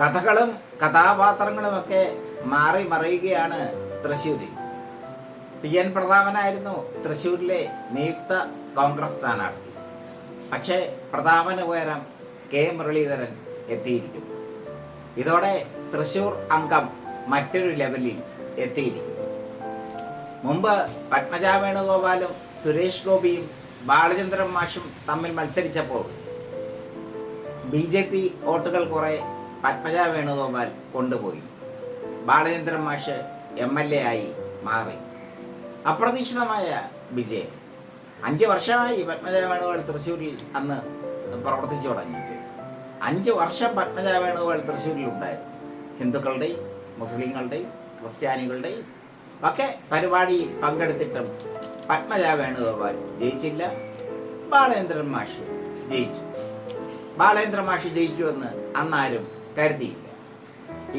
കഥകളും കഥാപാത്രങ്ങളുമൊക്കെ മാറി മറിയുകയാണ് തൃശ്ശൂരിൽ. ടി എൻ പ്രതാപനായിരുന്നു തൃശ്ശൂരിലെ നിയുക്ത കോൺഗ്രസ് സ്ഥാനാർത്ഥി. പക്ഷേ പ്രതാപന് പകരം കെ മുരളീധരൻ എത്തിയിരിക്കുന്നു. ഇതോടെ തൃശ്ശൂർ അംഗം മറ്റൊരു ലെവലിൽ എത്തിയിരിക്കുന്നു. മുമ്പ് പത്മജ വേണുഗോപാലും സുരേഷ് ഗോപിയും ബാലചന്ദ്രൻ മാഷും തമ്മിൽ മത്സരിച്ചപ്പോൾ ബി ജെ പി വോട്ടുകൾ കുറെ പത്മജ വേണുഗോപാൽ കൊണ്ടുപോയി. ബാലചന്ദ്രൻ മാഷ് എം എൽ എ ആയി മാറി. അപ്രതീക്ഷിതമായ വിജയം. അഞ്ച് വർഷമായി പത്മജ വേണുഗോപാൽ തൃശ്ശൂരിൽ അന്ന് പ്രവർത്തിച്ചു തുടങ്ങിയിട്ട്. അഞ്ച് വർഷം പത്മജ വേണുഗോപാൽ തൃശ്ശൂരിൽ ഉണ്ടായിരുന്നു ഹിന്ദുക്കളുടെയും മുസ്ലിങ്ങളുടെയും ക്രിസ്ത്യാനികളുടെയും ഒക്കെ പരിപാടിയിൽ പങ്കെടുത്തിട്ടും പത്മജ വേണുഗോപാൽ ജയിച്ചില്ല. ബാലേന്ദ്രൻ മാഷ് ജയിച്ചു. ബാലേന്ദ്രൻ മാഷ് ജയിക്കുമെന്ന് അന്നാരും കരുതിയില്ല.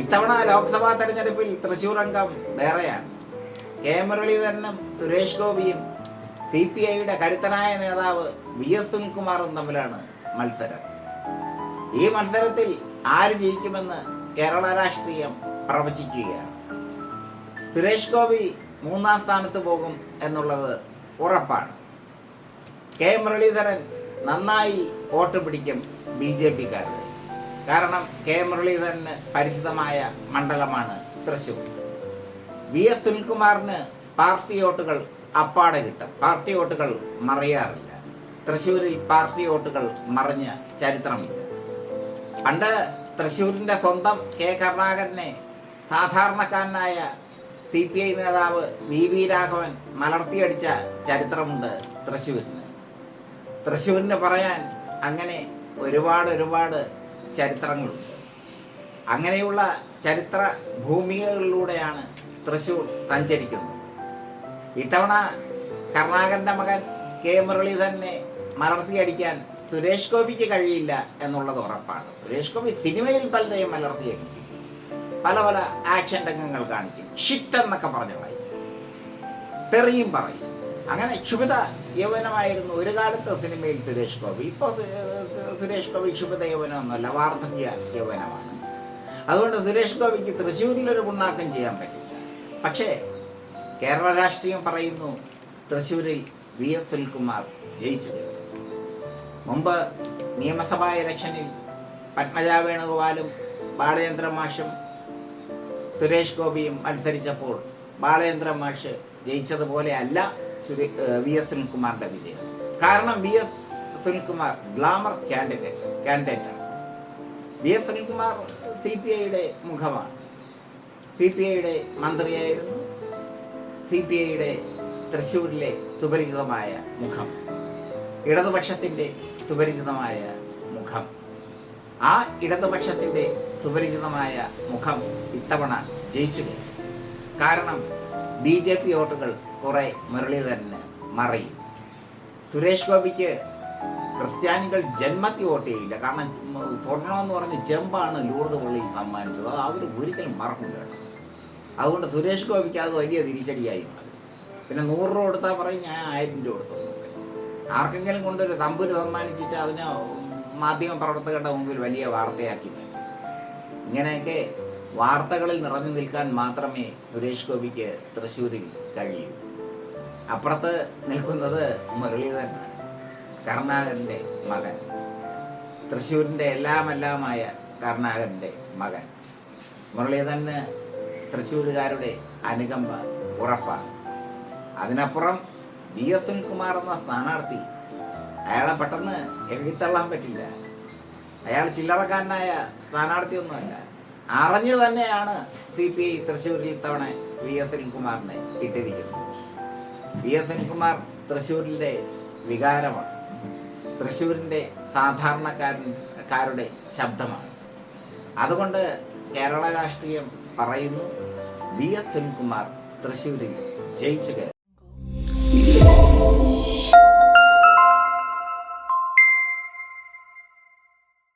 ഇത്തവണ ലോക്സഭാ തെരഞ്ഞെടുപ്പിൽ തൃശൂർ അംഗം വേറെയാണ്. കെ മുരളീധരനും സുരേഷ് ഗോപിയും സി പി ഐയുടെ കരുത്തനായ നേതാവ് വി എസ് സുനിൽകുമാറും തമ്മിലാണ് മത്സരം. ഈ മത്സരത്തിൽ ആര് ജയിക്കുമെന്ന് കേരള രാഷ്ട്രീയം പ്രവചിക്കുകയാണ്. സുരേഷ് ഗോപി മൂന്നാം സ്ഥാനത്ത് പോകും എന്നുള്ളത് ഉറപ്പാണ്. കെ മുരളീധരൻ നന്നായി വോട്ട് പിടിക്കും ബി ജെ പിക്കാരുടെ. കാരണം കെ മുരളീധരന് പരിചിതമായ മണ്ഡലമാണ് തൃശൂർ വി എസ് സുനിൽകുമാറിന് പാർട്ടി വോട്ടുകൾ അപ്പാടെ കിട്ടും. പാർട്ടി വോട്ടുകൾ മറയാറില്ല. തൃശ്ശൂരിൽ പാർട്ടി വോട്ടുകൾ മറിഞ്ഞ ചരിത്രമില്ല പണ്ട് തൃശ്ശൂരിന്റെ സ്വന്തം കെ കരുണാകരനെ സാധാരണക്കാരനായ സി പി ഐ നേതാവ് വി വി രാഘവൻ മലർത്തിയടിച്ച ചരിത്രമുണ്ട് തൃശ്ശൂരിന്. തൃശ്ശൂരിന് പറയാൻ അങ്ങനെ ഒരുപാട് ഒരുപാട് ചരിത്രങ്ങളുണ്ട് അങ്ങനെയുള്ള ചരിത്ര ഭൂമികകളിലൂടെയാണ് തൃശ്ശൂർ സഞ്ചരിക്കുന്നത്. ഇത്തവണ കർണാകരന്റെ മകൻ കെ മുരളീധരനെ മലർത്തിയടിക്കാൻ സുരേഷ് ഗോപിക്ക് കഴിയില്ല എന്നുള്ളത് ഉറപ്പാണ്. സുരേഷ് ഗോപി സിനിമയിൽ പലരെയും മലർത്തിയടിക്കും. പല പല ആക്ഷൻ രംഗങ്ങൾ കാണിക്കും. ഷിറ്റ് എന്നൊക്കെ പറഞ്ഞു പറയും. തെറിയും പറയും. അങ്ങനെ ക്ഷുഭിത യൗവനമായിരുന്നു ഒരു കാലത്ത് സിനിമയിൽ സുരേഷ് ഗോപി. ഇപ്പോൾ സുരേഷ് ഗോപി ക്ഷുഭിത യൗവനമൊന്നുമല്ല വാർദ്ധക്യ യൗവനമാണ്. അതുകൊണ്ട് സുരേഷ് ഗോപിക്ക് തൃശ്ശൂരിലൊരു പുണ്ണാക്കം ചെയ്യാൻ പറ്റും. പക്ഷേ കേരള രാഷ്ട്രീയം പറയുന്നു തൃശ്ശൂരിൽ വി എസ് സുനിൽകുമാർ ജയിച്ചു മുമ്പ് നിയമസഭാ ഇലക്ഷനിൽ പത്മജ വേണുഗോപാലും ബാലചന്ദ്ര മാഷും സുരേഷ് ഗോപിയും മത്സരിച്ചപ്പോൾ ബാലചന്ദ്ര മാഷ് ജയിച്ചതുപോലെ അല്ല സുരേ വി എസ് സുനിൽകുമാറിന്റെ വിജയം. കാരണം V S Sunilkumar glamour candidate കാൻഡിഡേറ്റാണ് V S Sunilkumar C P ഐയുടെ മുഖമാണ്. സി പി ഐയുടെ മന്ത്രിയായിരുന്നു. സി പി ഐയുടെ തൃശ്ശൂരിലെ സുപരിചിതമായ മുഖം. ഇടതുപക്ഷത്തിന്റെ സുപരിചിതമായ മുഖം. ആ ഇടതുപക്ഷത്തിന്റെ സുപരിചിതമായ മുഖം ഇത്തവണ ജയിച്ചു കാരണം ബി ജെ പി വോട്ടുകൾ കുറെ മുരളീധരന് മറയും സുരേഷ് ഗോപിക്ക് ക്രിസ്ത്യാനികൾ ജന്മത്തി വോട്ട് ചെയ്യില്ല. കാരണം സ്വർണമെന്ന് പറഞ്ഞ് ചെമ്പാണ് ലൂർദ് പള്ളിയിൽ സമ്മാനിച്ചത്. അത് അവർ ഒരിക്കലും മറക്കില്ല കേട്ടോ. അതുകൊണ്ട് സുരേഷ് ഗോപിക്ക് അത് വലിയ തിരിച്ചടിയായി പിന്നെ നൂറ് രൂപ കൊടുത്താൽ പറയും ഞാൻ ആയിരം രൂപ കൊടുത്തു ആർക്കെങ്കിലും കൊണ്ടൊരു തമ്പുര് സമ്മാനിച്ചിട്ട് അതിനെ മാധ്യമ പ്രവർത്തകരുടെ മുമ്പിൽ വലിയ വാർത്തയാക്കി ഇങ്ങനെയൊക്കെ വാർത്തകളിൽ നിറഞ്ഞു നിൽക്കാൻ മാത്രമേ സുരേഷ് ഗോപിക്ക് തൃശ്ശൂരിൽ കഴിയൂ. അപ്പുറത്ത് നിൽക്കുന്നത് മുരളീധരൻ കർണാകരന്റെ മകൻ. തൃശ്ശൂരിന്റെ എല്ലാമെല്ലാമായ കർണാകരന്റെ മകൻ. മുരളീധരന് തൃശ്ശൂരുകാരുടെ അനുകമ്പ ഉറപ്പാണ്. അതിനപ്പുറം വി എസ് സുനിൽകുമാർ എന്ന സ്ഥാനാർത്ഥി അയാളെ പെട്ടെന്ന് എഴുതിത്തള്ളാൻ പറ്റില്ല. അയാൾ ചില്ലറക്കാരനായ സ്ഥാനാർത്ഥിയൊന്നുമല്ല. അറിഞ്ഞു തന്നെയാണ് സി പി ഐ തൃശ്ശൂരിൽ ഇത്തവണ വി എസ് സുനിൽകുമാറിനെ ഇട്ടിരിക്കുന്നത്. വി എസ് സുനിൽകുമാർ തൃശ്ശൂരിന്റെ വികാരമാണ്. തൃശ്ശൂരിന്റെ സാധാരണക്കാരൻകാരുടെ ശബ്ദമാണ്. അതുകൊണ്ട് കേരള രാഷ്ട്രീയം പറയുന്നു വി എസ് സുനിൽകുമാർ തൃശ്ശൂരിൽ ജയിച്ചു കയറും.